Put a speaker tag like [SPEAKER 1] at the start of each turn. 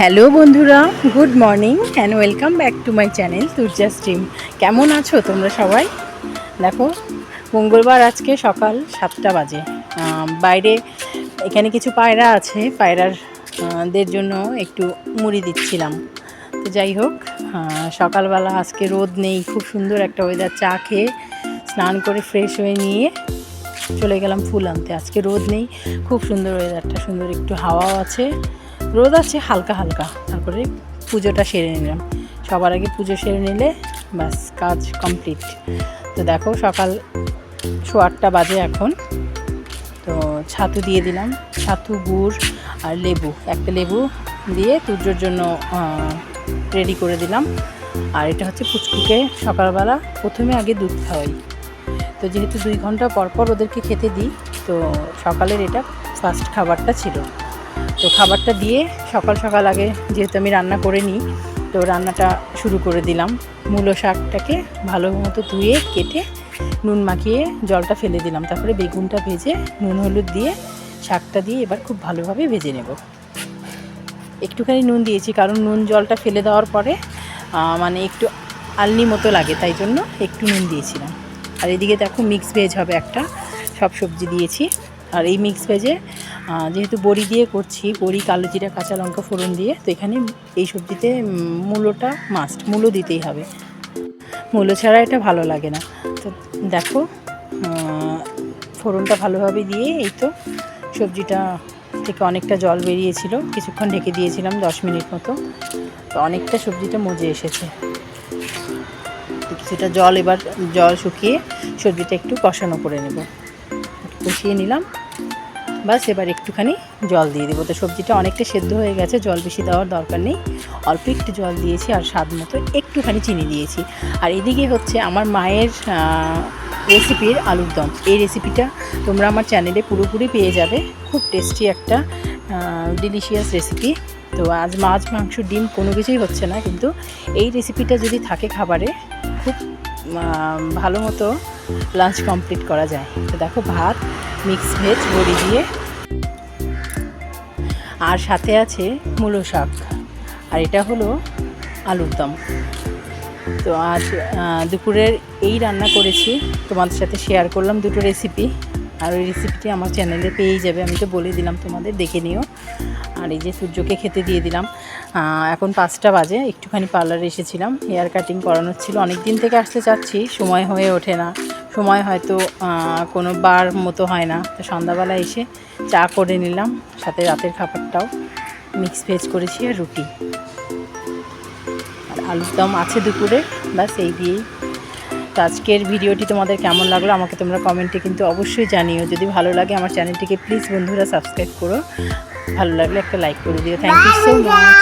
[SPEAKER 1] Hello বন্ধুরা, good morning and welcome back to my channel Turja stream কেমন আছো তোমরা সবাই? দেখো, মঙ্গলবার আজকে সকাল সাতটা বাজে। বাইরে এখানে কিছু পায়রা আছে পায়রার দের জন্য একটু মুড়ি দিচ্ছিলাম। তো যাই হোক সকালবেলা আজকে রোদ নেই, খুব সুন্দর একটা ওয়েদার চা খেয়ে স্নান করে ফ্রেশ হয়ে নিয়ে চলে গেলাম ফুল আনতে। আজকে রোদ নেই, খুব সুন্দর ওয়েদারটা সুন্দর একটু হাওয়াও আছে। রোদ আছে হালকা হালকা। তারপরে পুজোটা সেরে নিলাম। সবার আগে পুজো সেরে নিলে ব্যাস কাজ কমপ্লিট তো দেখো সকাল শো আটটা বাজে এখন। তো ছাতু দিয়ে দিলাম। ছাতু, গুড় আর লেবু। একটা লেবু দিয়ে তুর্যর জন্য রেডি করে দিলাম। আর এটা হচ্ছে পুচকুকে সকালবেলা প্রথমে আগে দুধ খাওয়াই। তো যেহেতু দুই ঘণ্টা পর পর ওদেরকে খেতে দিই, তো সকালের এটা ফার্স্ট খাবারটা ছিল। তো খাবারটা দিয়ে সকাল সকাল আগে যেহেতু আমি রান্না করে নিই, তো রান্নাটা শুরু করে দিলাম। মূলো শাকটাকে ভালো মতো ধুয়ে, কেটে নুন মাখিয়ে জলটা ফেলে দিলাম। তারপরে বেগুনটা ভেজে নুন, হলুদ দিয়ে শাকটা দিয়ে এবার খুব ভালোভাবে ভেজে নেব। একটুখানি নুন দিয়েছি, কারণ নুন জলটা ফেলে দেওয়ার পরে মানে একটু আলনি মতো লাগে, তাই জন্য একটু নুন দিয়েছিলাম। আর এদিকে দেখো মিক্স ভেজ হবে একটা। সব সবজি দিয়েছি। আর এই মিক্স ভেজে যেহেতু বড়ি দিয়ে করছি, বড়ি, কালো জিরা, কাঁচা লঙ্কা ফোড়ন দিয়ে, তো এখানে এই সবজিতে মূলোটা মাস্ট মূলো দিতেই হবে। মূলো ছাড়া এটা ভালো লাগে না। তো দেখো ফোড়নটা ভালোভাবে দিয়ে এই তো সবজিটা থেকে অনেকটা জল বেরিয়েছিল। কিছুক্ষণ ঢেকে দিয়েছিলাম দশ মিনিট মতো। তো অনেকটা সবজিটা মজে এসেছে। কিছুটা জল এবার, জল শুকিয়ে সবজিটা একটু কষানো করে নেব। কষিয়ে নিলাম। বাস, এবার একটুখানি জল দিয়ে দেবো। তো সবজিটা অনেকটা সেদ্ধ হয়ে গেছে, জল বেশি দেওয়ার দরকার নেই। অল্প একটু জল দিয়েছি আর স্বাদ মতো একটুখানি চিনি দিয়েছি। আর এদিকে হচ্ছে আমার মায়ের রেসিপির আলুর দম। এই রেসিপিটা তোমরা আমার চ্যানেলে পুরোপুরি পেয়ে যাবে। খুব টেস্টি একটা ডিলিশিয়াস রেসিপি তো আজ মাছ, মাংস, ডিম কোনো কিছুই হচ্ছে না। কিন্তু এই রেসিপিটা যদি থাকে খাবারে, খুব ভালো মতো লাঞ্চ কমপ্লিট করা যায়। তো দেখো, ভাত মিক্স ভেজ, বড়ি দিয়ে। আর সাথে আছে মূলো শাক। আর এটা হলো আলুর দম। তো আজ দুপুরের এই রান্না করেছি। তোমাদের সাথে শেয়ার করলাম দুটো রেসিপি আর ওই রেসিপিটি আমার চ্যানেলে পেয়েই যাবে। আমি তো বলে দিলাম তোমাদের, দেখে নিও। আর এই যে সূর্যকে খেতে দিয়ে দিলাম। এখন পাঁচটা বাজে। একটুখানি পার্লারে এসেছিলাম। হেয়ার কাটিং করানোর ছিল। অনেক দিন থেকে আসতে চাচ্ছি। সময় হয়ে ওঠে না। সময় হয়তো কোনো বার মতো হয় না। তো সন্ধ্যাবেলা এসে চা করে নিলাম, সাথে রাতের খাবারটাও। মিক্স ভেজ করেছি আর রুটি। আর আলুর দম আছে দুপুরে, ব্যাস এই দিয়েই। তো আজকের ভিডিওটি তোমাদের কেমন লাগল আমাকে তোমরা কমেন্টে কিন্তু অবশ্যই জানিও। যদি ভালো লাগে আমার চ্যানেলটিকে প্লিজ বন্ধুরা সাবস্ক্রাইব করো। ভালো লাগলে একটা লাইক করে দিও। Thank you so much